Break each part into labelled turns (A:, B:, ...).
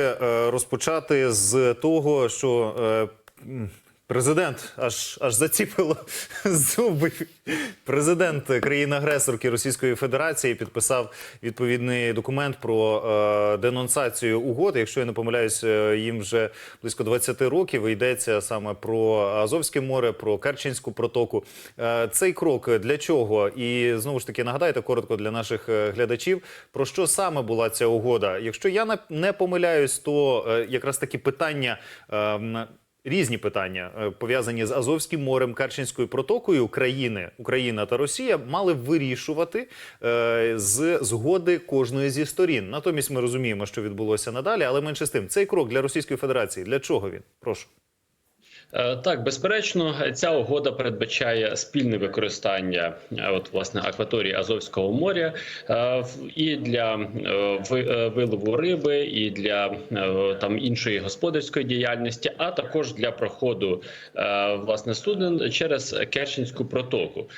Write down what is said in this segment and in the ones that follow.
A: Е, розпочати з того, що е, президент аж аж заціпило зуби. Президент країни-агресорки Російської Федерації підписав відповідний документ про е, денонсацію угод. Якщо я не помиляюсь, е, їм вже близько 20 років. Йдеться саме про Азовське море, про Керченську протоку. Е, цей крок для чого? І знову ж таки нагадайте коротко для наших е, глядачів, про що саме була ця угода. Якщо я не- помиляюсь, то е, якраз такі питання. е, Різні питання е, пов'язані з Азовським морем, Керченською протокою країни Україна та Росія мали вирішувати е, з згоди кожної зі сторін. Натомість ми розуміємо, що відбулося надалі, але менше з тим, цей крок для Російської Федерації для чого він? Прошу.
B: Е, Так, безперечно, ця угода передбачає спільне використання е, от власне акваторії Азовського моря е, і для вилову риби, і для там іншої господарської діяльності, а також для проходу власне суден через Керченську протоку.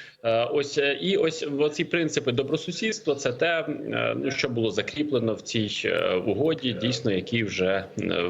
B: Ось і ось ці принципи добросусідства. Це те, ну що було закріплено в цій угоді, дійсно, якій вже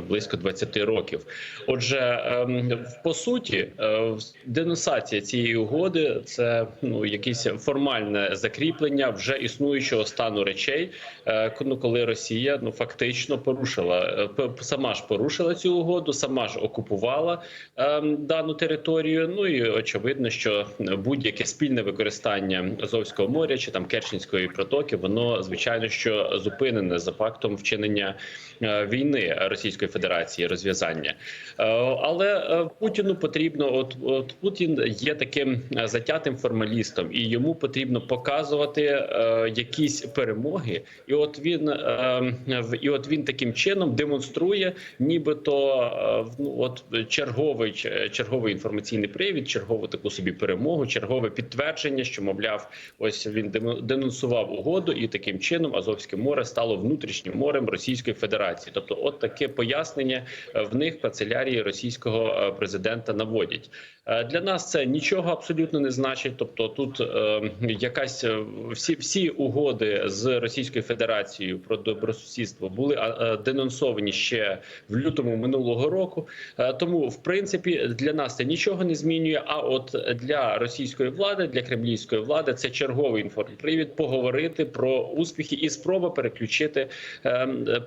B: близько 20 років. Отже, ем, по суті, е, денонсація цієї угоди це ну якесь формальне закріплення вже існуючого стану речей. е, ну, коли Росія ну фактично порушила е, сама ж порушила цю угоду, сама ж окупувала ем, дану територію. Ну і очевидно, що будь-яке спільне використання Азовського моря чи там Керченської протоки, воно звичайно що зупинене за фактом вчинення війни Російської Федерації, розв'язання. Але Путіну потрібно, от, от Путін є таким е, затятим формалістом, і йому потрібно показувати е, якісь перемоги. І от він е, і от він таким чином демонструє, нібито е, ну от черговий черговий інформаційний привід, чергову таку собі перемогу, чергове підтвердження, що мовляв, ось він денонсував угоду, і таким чином Азовське море стало внутрішнім морем Російської Федерації. Тобто, от таке пояснення е, в них канцелярії російського е, президента наводять. Е, Для нас це нічого абсолютно не значить. Тобто, тут е, якась е, всі всі угоди з Російською Федерацією про добросусідство були е, денонсовані ще в лютому минулого року. Тому, в принципі, для нас це нічого не змінює. А от для російської влади, для кремлівської влади, це черговий інформпривід поговорити про успіхи і спроба переключити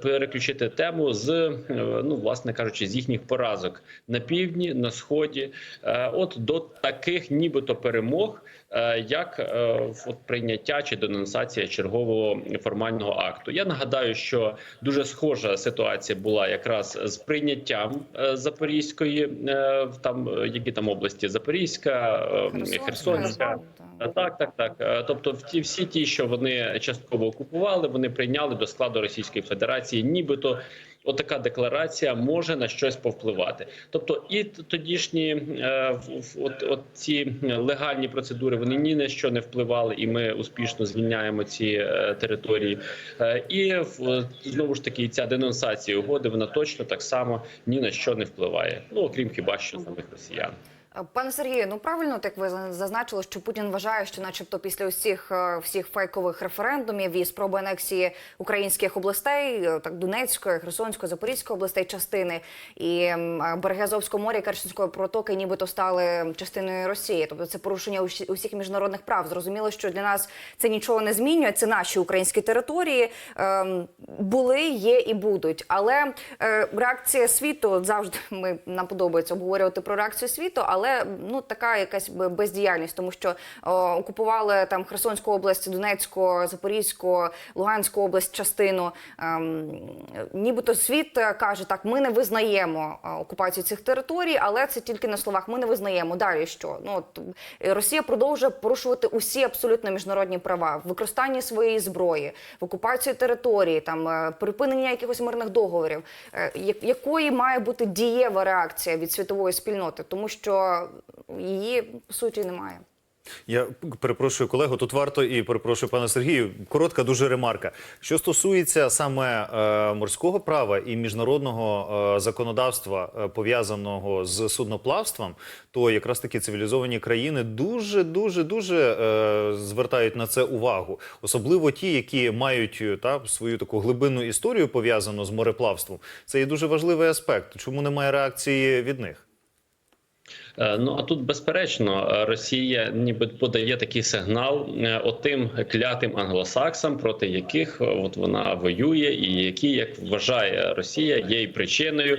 B: переключити тему з ну, власне кажучи, з їхніх поразок на півдні, на сході, е, от до таких, нібито перемог, е, як е, от прийняття чи денонсація чергового формального акту. Я нагадаю, що дуже схожа ситуація була якраз з прийняттям Запорізької, в там які там області Запорізька, Херсонська. Так, так, так. Тобто, ті всі ті, що вони частково окупували, вони прийняли до складу Російської Федерації, нібито. Отака декларація може на щось повпливати. Тобто, і тодішні е, от, от ці легальні процедури вони ні на що не впливали, і ми успішно звільняємо ці е, території. Е, і в- знову ж таки, ця денонсація угоди вона точно так само ні на що не впливає. Ну окрім хіба що самих росіян.
C: Пане Сергію, ну правильно так ви зазначили, що Путін вважає, що, начебто, після усіх е, всіх фейкових референдумів і спроби анексії українських областей, е, так Донецької, Херсонської, Запорізької областей частини і е, береги моря Керченської протоки, нібито стали частиною Росії. Тобто це порушення усі- усіх міжнародних прав. Зрозуміло, що для нас це нічого не змінює. Це наші українські території ем, були, є і будуть. Але е, реакція світу завжди ми нам подобається обговорювати про реакцію світу, але ну така якась бездіяльність, тому що о, окупували там Херсонську область, Донецьку, Запорізьку, Луганську область, частину. Ем, нібито світ е, каже, так ми не визнаємо е, окупацію цих територій, але це тільки на словах. Ми не визнаємо. Далі що? Ну от е, Росія продовжує порушувати усі абсолютно міжнародні права в використанні своєї зброї, в окупації території, там припинення якихось мирних договорів. Якої має бути дієва реакція від світової спільноти, тому що її по суті немає.
A: Я перепрошую колегу. Тут варто і перепрошую пана Сергію. Коротка дуже ремарка. Що стосується саме е, морського права і міжнародного е, законодавства, е, пов'язаного з судноплавством, то якраз такі цивілізовані країни дуже дуже дуже е, звертають на це увагу, особливо ті, які мають е, та свою таку глибинну історію пов'язану з мореплавством. Це є дуже важливий аспект. Чому немає реакції від них?
B: Е, Ну а тут безперечно Росія ніби подає такий сигнал е, отим клятим англосаксам, проти яких е, от вона воює, і які, як вважає Росія, є і причиною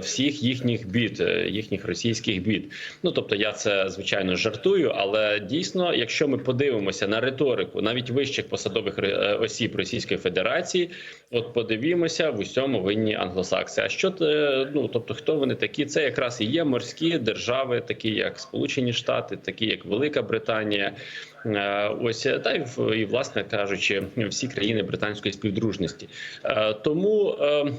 B: всіх їхніх бід, їхніх російських бід. Ну тобто, я це звичайно жартую, але дійсно, якщо ми подивимося на риторику навіть вищих посадових осіб Російської Федерації, от подивімося в усьому винні англосакси. А що ну тобто, хто вони такі? Це якраз і є морські держави, такі як Сполучені Штати, такі як Велика Британія. Е, Ось та й і власне кажучи, всі країни британської співдружності. Е, Тому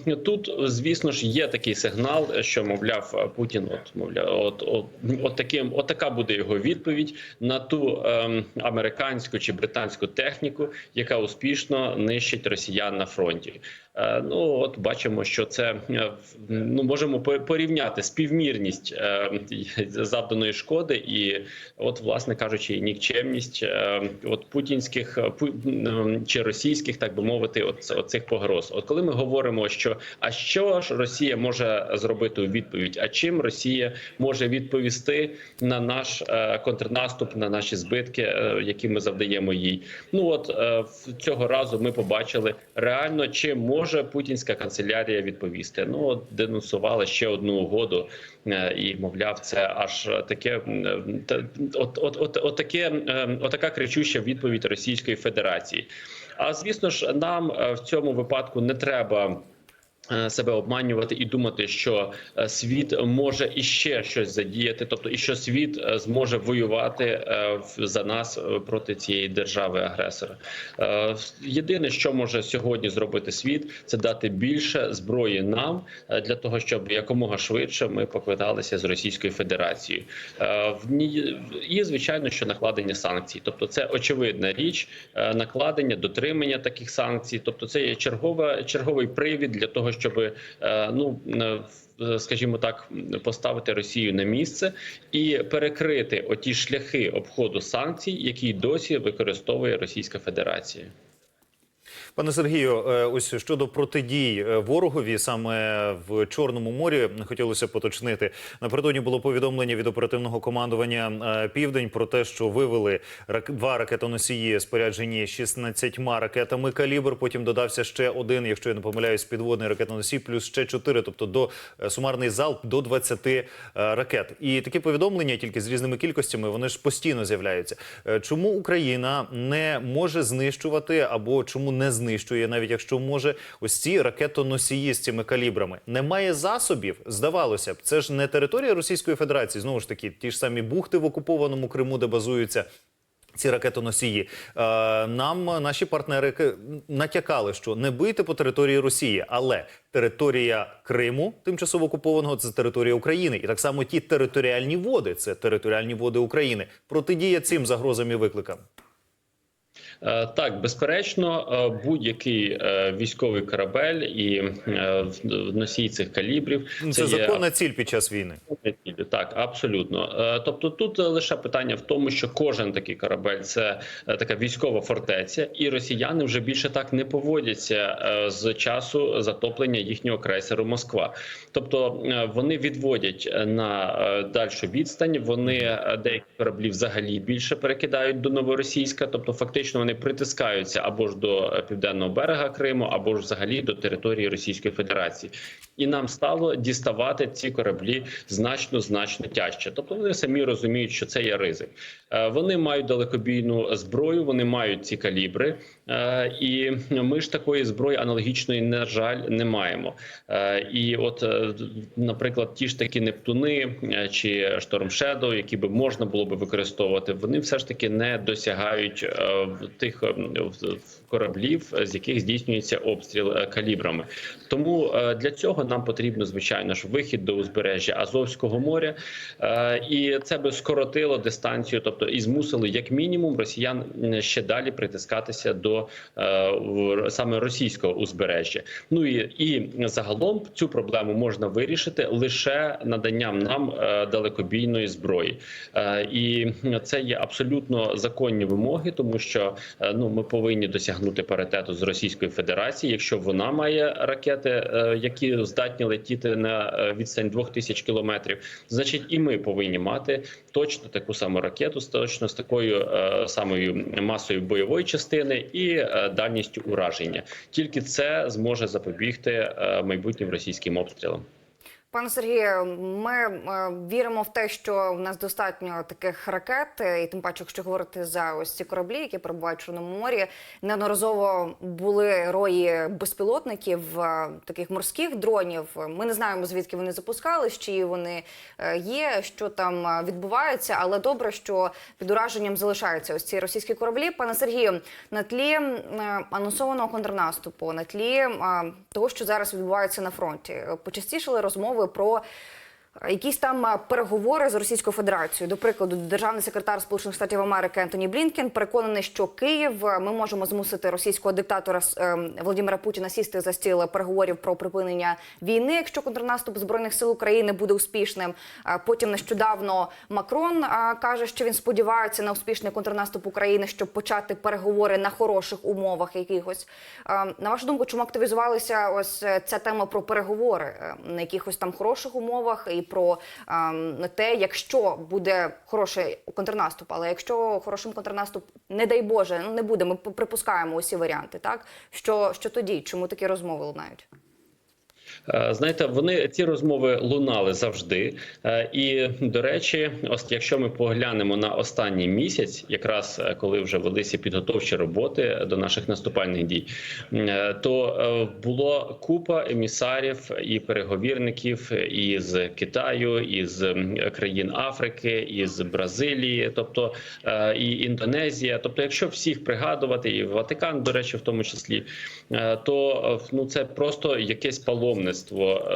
B: е, тут, звісно ж, є такий сигнал, що мовляв Путін, от мовляв, от, от, от таким, от така буде його відповідь на ту ем, американську чи британську техніку, яка успішно нищить росіян на фронті. Е, Ну от бачимо, що це е, ну можемо по- порівняти співмірність е, завданої шкоди, і от, власне кажучи, нікчемність е, от путінських е, чи російських, так би мовити, от оцих погроз. От коли ми говоримо, що а що ж Росія може зробити у відповідь? А чим Росія може відповісти на наш е, контрнаступ, на наші збитки, які ми завдаємо їй? Ну от цього разу ми побачили реально, чим може путінська канцелярія відповісти. Ну от денонсували ще одну угоду, і мовляв, це аж таке та- от, от, от, от таке, е, отака кричуща відповідь Російської Федерації. А звісно ж, нам е, в цьому випадку не треба. Е, Себе обманювати і думати, що е, світ може іще щось задіяти, тобто і що світ е, зможе воювати за нас проти цієї держави агресора. Єдине, що може сьогодні зробити світ, це дати більше зброї нам для того, щоб якомога швидше ми поквиталися з Російською Федерацією. І звичайно, що накладення санкцій, тобто це очевидна річ, накладення, дотримання таких санкцій. Тобто, це є чергова черговий привід для того, щоб е, ну е, скажімо так, поставити Росію на місце і перекрити оті шляхи обходу санкцій, які досі використовує Російська Федерація.
A: Пане Сергію, е, ось щодо протидій е, ворогові саме в Чорному морі, хотілося поточнити. Напередодні було повідомлення від оперативного командування е, Південь про те, що вивели два ракетоносії, споряджені 16 ракетами калібр. Потім додався ще один, якщо я не помиляюсь, підводний ракетоносій, плюс ще чотири, тобто до сумарний залп до 20 е, ракет. І такі повідомлення, тільки з різними кількостями, вони ж постійно з'являються. Чому Україна не може знищувати або чому не знищує, навіть якщо може, ось ці ракетоносії з цими калібрами? Немає засобів, здавалося б, це ж не територія Російської Федерації. Знову ж таки, ті ж самі бухти в окупованому Криму, де базуються. Ці ракетоносії Е, нам наші партнери натякали, що не бийте по території Росії, але територія Криму, тимчасово окупованого, це територія України, і так само ті територіальні води, це територіальні води України. Протидія цим загрозам і викликам.
B: Е, Так, безперечно, е, будь-який е, військовий корабель і носій цих калібрів
A: Ну, Це,
B: є
A: законна ціль під час війни.
B: Так, абсолютно. Тобто, тут лише питання в тому, що кожен такий корабель це така військова фортеця, і росіяни вже більше так не поводяться з часу затоплення їхнього крейсеру Москва. Тобто вони відводять на дальшу відстань. Вони деякі кораблі взагалі більше перекидають до новоросійська, тобто фактично вони притискаються або ж до е, південного берега Криму, або ж взагалі до території Російської Федерації. І нам стало діставати ці кораблі значно значно тяжче. Тобто вони самі розуміють, що це є ризик. Е, Вони мають далекобійну зброю, вони мають ці калібри, Е, і ми ж такої зброї аналогічної, на жаль, не маємо. Е, І от, наприклад, ті ж такі Нептуни чи Shadow, які би можна було би використовувати, вони все ж таки не досягають тих е, в кораблів, з яких здійснюється обстріл калібрами. Тому для цього нам потрібно звичайно ж вихід до узбережжя Азовського моря, Е, і це би скоротило дистанцію, тобто і змусило як мінімум росіян ще далі притискатися до е, саме російського узбережжя. Ну і, і загалом цю проблему можна вирішити лише наданням нам е, далекобійної зброї, і це є абсолютно законні вимоги, тому що ну ми повинні досягнути паритету з Російською Федерацією, якщо вона має ракети, які здатні летіти на е, відстань 2000 кілометрів, значить і ми повинні мати точно таку саму ракету, точно з такою е, самою масою бойової частини і е, дальністю ураження. Тільки це зможе запобігти майбутнім російським обстрілам.
C: Пане Сергію, ми е, віримо в те, що в нас достатньо таких ракет, е, і тим паче, якщо говорити за ось ці кораблі, які перебувають в Чорному морі, неодноразово були рої безпілотників, е, таких морських дронів. Ми не знаємо звідки вони запускались, чи вони є, що там відбувається, але добре, що під ураженням залишаються ось ці російські кораблі. Пане Сергію, на тлі анонсованого контрнаступу, на тлі того, що зараз відбувається на фронті, почастішили розмови про. Якісь там е, переговори з Російською Федерацією. До прикладу, державний секретар Сполучених Штатів Америки Ентоні Блінкен переконаний, що Київ е, ми можемо змусити російського диктатора е, Володимира Путіна сісти за стіл переговорів про припинення війни, якщо контрнаступ збройних сил України буде успішним. Е, Потім нещодавно Макрон каже, що він сподівається на успішний контрнаступ України, щоб почати переговори на хороших умовах якихось. На вашу думку, чому активізувалася ось ця тема про переговори на якихось там хороших умовах і про ем, те, якщо буде хороший контрнаступ, але якщо хорошим контрнаступ, не дай Боже, ну не буде. Ми припускаємо усі варіанти. Так що, що тоді? Чому такі розмови лунають?
B: Е, Знаєте, вони ці розмови лунали завжди. Е, І до речі, ось якщо ми поглянемо на останній місяць, якраз е, коли вже велися підготовчі роботи до наших наступальних дій, то було купа емісарів і переговірників із Китаю, із країн Африки, із Бразилії, тобто і Індонезія. Тобто, якщо всіх пригадувати, і Ватикан, до речі, в тому числі, то ну це просто якесь паломництво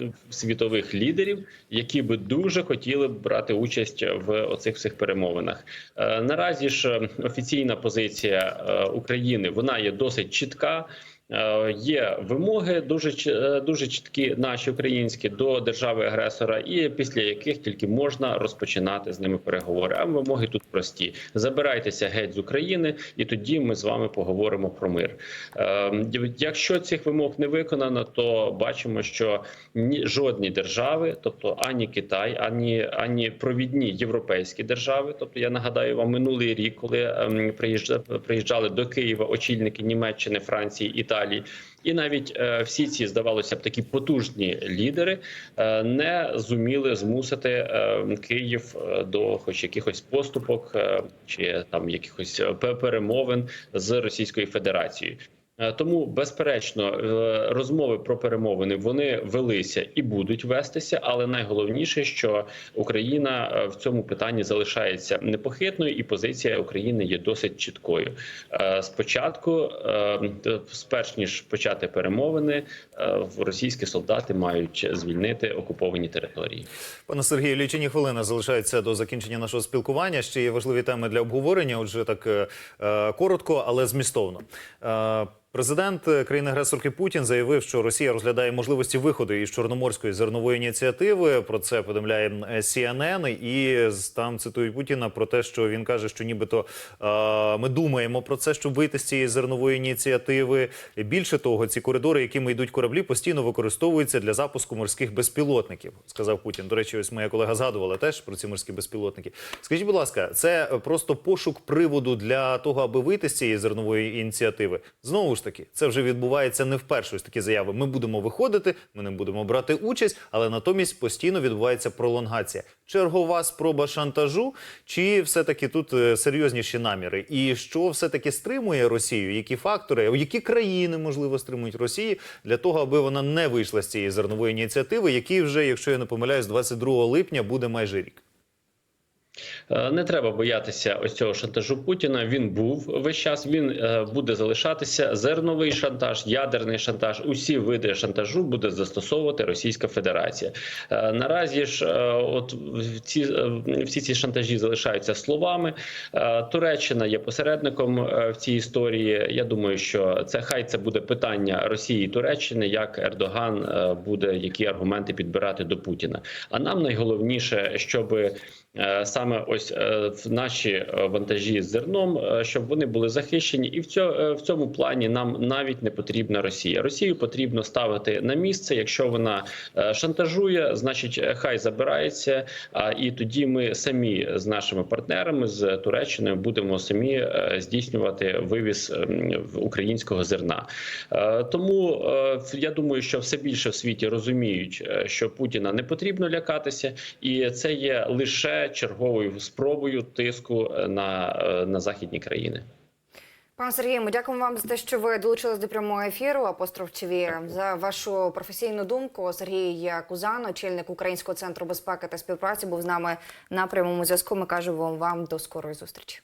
B: е, світових лідерів, які би дуже хотіли б брати участь в оцих всіх перемовинах. Е, Наразі ж е, офіційна позиція України вона є досить чітка. Е, Є вимоги дуже е, дуже чіткі, наші українські до держави агресора, і після яких тільки можна розпочинати з ними переговори. А вимоги тут прості: забирайтеся геть з України, і тоді ми з вами поговоримо про мир. Е, Якщо цих вимог не виконано, то бачимо, що ні жодні держави, тобто ані Китай, ані ані провідні європейські держави. Тобто я нагадаю вам минулий рік, коли ем, приїжджали до Києва очільники Німеччини, Франції, Італії. І навіть е, всі ці здавалося б такі потужні лідери е, не зуміли змусити е, Київ до хоч якихось поступок чи там якихось перемовин з Російською Федерацією. Е, Тому, безперечно, е, розмови про перемовини вони велися і будуть вестися, але найголовніше, що Україна е, в цьому питанні залишається непохитною, і позиція України є досить чіткою. Спочатку, сперш ніж почати перемовини, російські солдати мають звільнити окуповані території.
A: Пане Сергію, лічені хвилини залишаються до закінчення нашого спілкування. Ще є важливі теми для обговорення. Отже, так коротко, але змістовно. Президент е, країни-агресорки Путін заявив, що Росія розглядає можливості виходу із чорноморської зернової ініціативи. Про це повідомляє е, CNN. І там цитують Путіна про те, що він каже, що нібито ми думаємо про це, щоб вийти з цієї зернової ініціативи. Більше того, ці коридори, якими йдуть кораблі, постійно використовуються для запуску морських безпілотників, сказав Путін. До речі, ось моя колега згадувала теж про ці морські безпілотники. Скажіть, будь ласка, це просто пошук приводу для того, аби вийти з цієї зернової ініціативи. Знову ж таки, це вже відбувається не вперше. Ось такі заяви. Ми будемо виходити, ми не будемо брати участь, але натомість постійно відбувається пролонгація. Чергова спроба шантажу, чи все-таки тут е, серйозніші наміри? І що все-таки стримує Росію? Які фактори, які країни можливо стримують Росії для того, аби вона не вийшла з цієї зернової ініціативи, який вже, якщо я не помиляюсь, 22 липня буде майже рік.
B: Е, Не треба боятися ось цього шантажу Путіна. Він був весь час. Він е, буде залишатися. Зерновий шантаж, ядерний шантаж. Усі види шантажу буде застосовувати Російська Федерація. Е, Наразі ж, от ці всі ці шантажі залишаються словами. Туреччина є посередником в цій історії. Я думаю, що це хай це буде питання Росії і Туреччини, як Ердоган буде які аргументи підбирати до Путіна. А нам найголовніше, щоб е, саме ось е, в наші е, вантажі з зерном, е, щоб вони були захищені, і в цьому, плані нам навіть не потрібна Росія. Росію потрібно ставити на місце. Якщо вона е, шантажує, значить е, хай забирається. І тоді ми самі з нашими партнерами з Туреччиною будемо самі е, здійснювати вивіз ем, українського зерна. Е, Тому е, я думаю, що все більше в світі розуміють, е, що Путіна не потрібно лякатися, і це є лише черговою спробою тиску е, на, е, на західні країни.
C: Пане Сергію, ми дякуємо вам за те, що ви долучились до прямого ефіру. Апостроф ТВ. за вашу професійну думку. Сергій Кузан, очільник Українського центру безпеки та співпраці, був з нами на прямому зв'язку. Ми кажемо вам до скорої зустрічі.